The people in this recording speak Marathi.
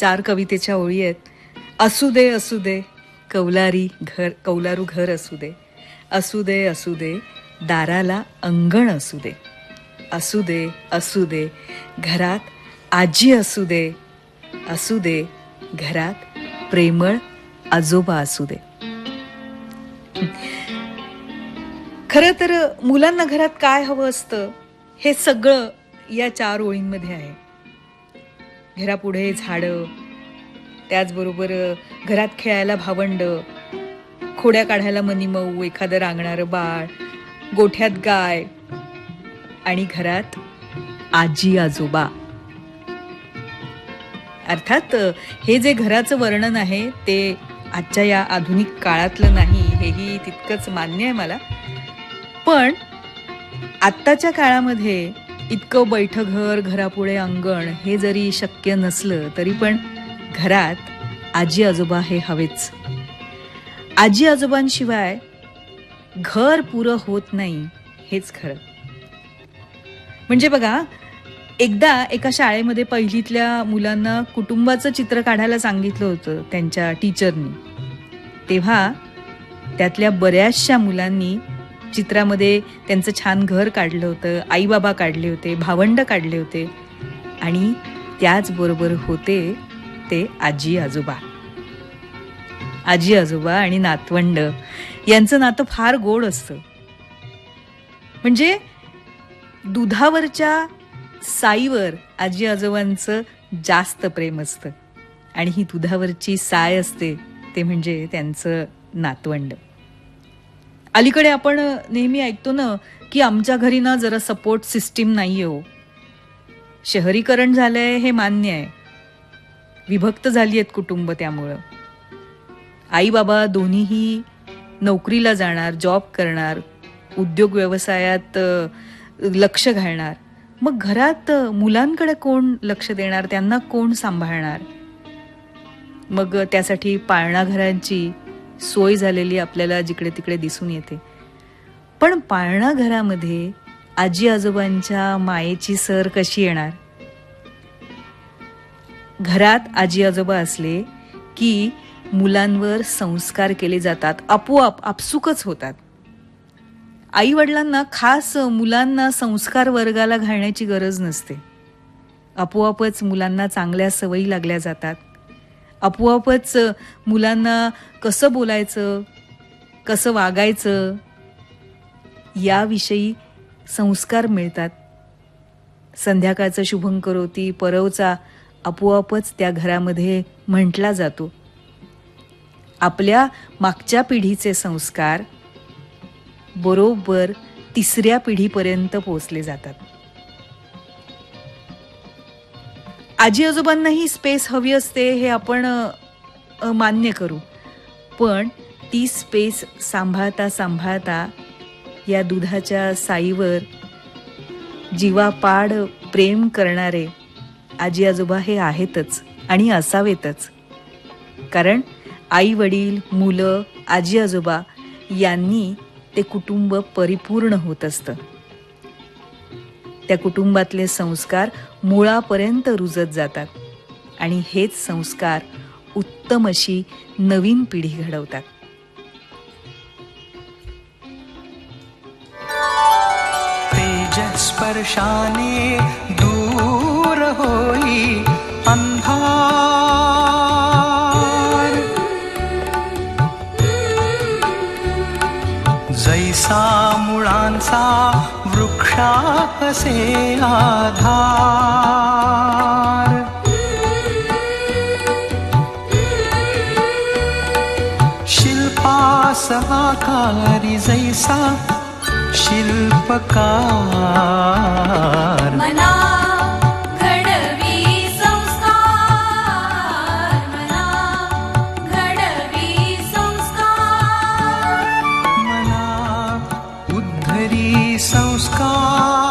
चार कवितेच्या ओळी आहेत. असू दे असू दे कौलारी घर कौलारू घर असू दे. असू दे असू दे दाराला अंगण असू दे. असू दे असू दे घरात आजी असू दे. असू दे घरात प्रेमळ आजोबा असू दे. खरं तर मुलांना घरात काय हवं असतं हे सगळं या चार ओळींमध्ये आहे. घरापुढे झाडं त्याचबरोबर घरात खेळायला भावंड खोड्या काढायला मनीमऊ एखादं रांगणारं बाळ गोठ्यात गाय आणि घरात आजी आजोबा. अर्थात हे जे घराचं वर्णन आहे ते आजच्या या आधुनिक काळातलं नाही हेही तितकंच मान्य आहे मला. पण आत्ताच्या काळामध्ये इतकं बैठं घर घरापुढे अंगण हे जरी शक्य नसलं तरी पण घरात आजी आजोबा हे हवेच. आजी आजोबांशिवाय घर पुरं होत नाही हेच खरं. म्हणजे बघा एकदा एका शाळेमध्ये पहिलीतल्या मुलांना कुटुंबाचं चित्र काढायला सांगितलं होतं त्यांच्या टीचरनी. तेव्हा त्यातल्या बऱ्याचशा मुलांनी चित्रामध्ये त्यांचं छान घर काढलं होतं आईबाबा काढले होते भावंड काढले होते. आणि त्याचबरोबर होते ते आजी आजोबा. आजी आजोबा आणि नातवंड यांचं नातं फार गोड असतं. म्हणजे दुधावरच्या साईवर आजी आजोबांचं जास्त प्रेम असतं. आणि ही दुधावरची साय असते ते म्हणजे त्यांचं नातवंड. अलीकडे आपण नेहमी ऐकतो ना की आमच्या घरी ना जरा सपोर्ट सिस्टीम नाही हो. शहरीकरण झालंय हे मान्य आहे. विभक्त झाली आहेत कुटुंब त्यामुळं. आई बाबा दोन्हीही नोकरीला जाणार जॉब करणार उद्योग व्यवसायात लक्ष घालणार. मग घरात मुलांकडे कोण लक्ष देणार? त्यांना कोण सांभाळणार? मग त्यासाठी पाळणा घरांची सोय झालेली आपल्याला जिकडे तिकडे दिसून येते. पण पाळणा घरामध्ये आजी आजोबांच्या मायेची सर कशी येणार? घरात आजी आजोबा असले की मुलांवर संस्कार केले जातात आपोआप आपसुकच होतात. आई वडिलांना खास मुलांना संस्कार वर्गाला घालण्याची गरज नसते. आपोआपच मुलांना चांगल्या सवयी लागल्या जातात. आपोआपच मुलांना कसं बोलायचं कसं वागायचं याविषयी संस्कार मिळतात. संध्याकाळचं शुभंकरोती परवचा आपोआपच त्या घरामध्ये म्हटला जातो. आपल्या मागच्या पिढीचे संस्कार बरोबर तिसऱ्या पिढीपर्यंत पोहोचले जातात. आजी आजोबांनाही स्पेस हवी असते हे आपण मान्य करू. पण ती स्पेस सांभाळता सांभाळता या दुधाच्या साईवर जीवापाड प्रेम करणारे आजी आजोबा हे आहेतच आणि असावेतच. कारण आई वडील मुलं आजी आजोबा यांनी ते कुटुंब परिपूर्ण होत असतं. त्या कुटुंबातले संस्कार मुळापर्यंत रुजत जातात. आणि हेच संस्कार उत्तम अशी नवीन पिढी घडवतात. तेजस्पर्शाने दूर होई अंधार. जैसा मुळांचा वृक्षा से आधार। शिल्पा समाकारी जैसा शिल्पकार। मन उद्धरी संस्कार।